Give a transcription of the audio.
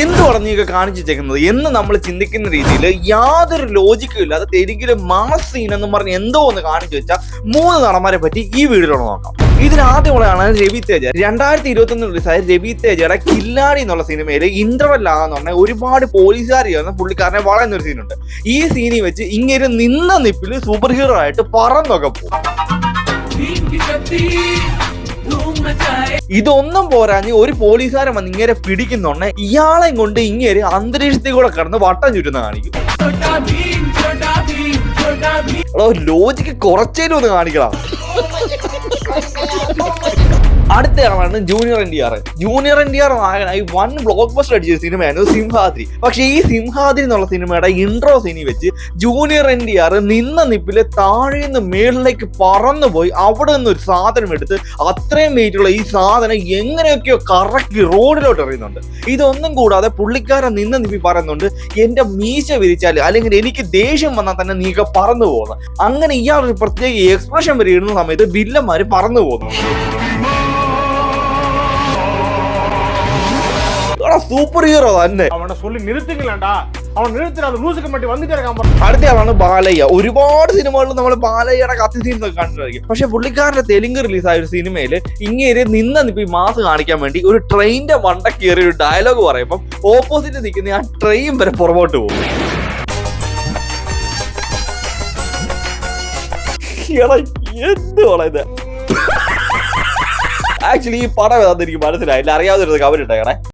എന്ത് പറഞ്ഞൊക്കെ കാണിച്ചിട്ടേക്കുന്നത് എന്ന് നമ്മൾ ചിന്തിക്കുന്ന രീതിയിൽ യാതൊരു ലോജിക്കും ഇല്ലാതെ തെലുങ്കിൽ മാസ് സീൻ എന്ന് പറഞ്ഞ് എന്തോ ഒന്ന് കാണിച്ചു വെച്ചാൽ മൂന്ന് നടന്മാരെ പറ്റി ഈ വീഡിയോയിലൂടെ നോക്കാം. ഇതിനാദ്യമുള്ളതാണ് രവി തേജ. രണ്ടായിരത്തി ഇരുപത്തി ഒന്ന് റിലീസായ രവി തേജയുടെ കില്ലാടി എന്നുള്ള സിനിമയിൽ ഇന്റർവെൽ എന്ന് പറഞ്ഞാൽ ഒരുപാട് പോലീസുകാർ ചേർന്ന് പുള്ളിക്കാരനെ വളയുന്ന ഒരു സീനുണ്ട് ഈ സീനി വെച്ച് ഇങ്ങനെ നിന്ന നിപ്പിൽ സൂപ്പർ ഹീറോ ആയിട്ട് പറന്നൊക്കെ പോകും. ഇതൊന്നും പോരാഞ്ഞ് ഒരു പോലീസുകാരൻ വന്ന് ഇങ്ങനെ പിടിക്കുന്നുണ്ട് ഇയാളെ കൊണ്ട് ഇങ്ങനെ അന്തരീക്ഷത്തിൽ കൂടെ കിടന്ന് വട്ടം ചുറ്റുന്ന കാണിക്കും. ലോജിക്ക് കുറച്ചേലും ഒന്ന് കാണിക്കണം അടുത്ത ആളാണ് junior N D R junior N D R നായകനായി വൺ ബ്ലോക്ക് ബസ്റ്റർ അടിച്ച സിനിമയാണ് സിംഹാദ്രി. പക്ഷേ ഈ സിംഹാദ്രി എന്നുള്ള സിനിമയുടെ ഇൻട്രോ സിനി വെച്ച് ജൂനിയർ എൻ ഡി ആർ നിന്ന നിപ്പിൽ താഴെ നിന്ന് മേളിലേക്ക് പറന്നുപോയി. അവിടെ നിന്ന് ഒരു സാധനം എടുത്ത് അത്രയും വെയിറ്റുള്ള ഈ സാധനം എങ്ങനെയൊക്കെയോ കറക്കി റോഡിലോട്ട് എറിയുന്നുണ്ട്. ഇതൊന്നും കൂടാതെ പുള്ളിക്കാരൻ നിന്ന നിപ്പി പറയുന്നുണ്ട് എന്റെ മീശ വിരിച്ചാൽ അല്ലെങ്കിൽ എനിക്ക് ദേഷ്യം വന്നാൽ തന്നെ നീക്ക പറന്നു പോകുന്നു. അങ്ങനെ ഇയാൾ ഒരു പ്രത്യേക എക്സ്പ്രഷൻ വരെ ഇടുന്ന സമയത്ത് വില്ലന്മാർ പറന്നു പോകുന്നു. സൂപ്പർ ഹീറോ തന്നെ. അവനെ ചൊല്ലി നിർത്തിക്കലാണ്ടാ അവൻ അടുത്തയാളാണ് ബാലയ്യ. ഒരുപാട് സിനിമകളിൽ നമ്മൾ ബാലയ്യയുടെ കത്തി സീനൊക്കെ കണ്ടിരിക്കും പക്ഷെ പുള്ളിക്കാരന്റെ തെലുങ്ക് റിലീസായ ഒരു സിനിമയിൽ ഇങ്ങനെ നിന്നിപ്പോ ഈ മാസ് കാണിക്കാൻ വേണ്ടി ഒരു ട്രെയിനിന്റെ മണ്ട കയറി ഒരു ഡയലോഗ് പറയുമ്പോൾ ഓപ്പോസിറ്റ് നിൽക്കുന്ന ആ ട്രെയിൻ വരെ പുറമോട്ട് പോകും. എന്ത് ആക്ച്വലി ഈ പടം ഏതാണെന്ന് എനിക്ക് മനസ്സിലായില്ല. അറിയാവുന്ന ഒരു കമന്റ്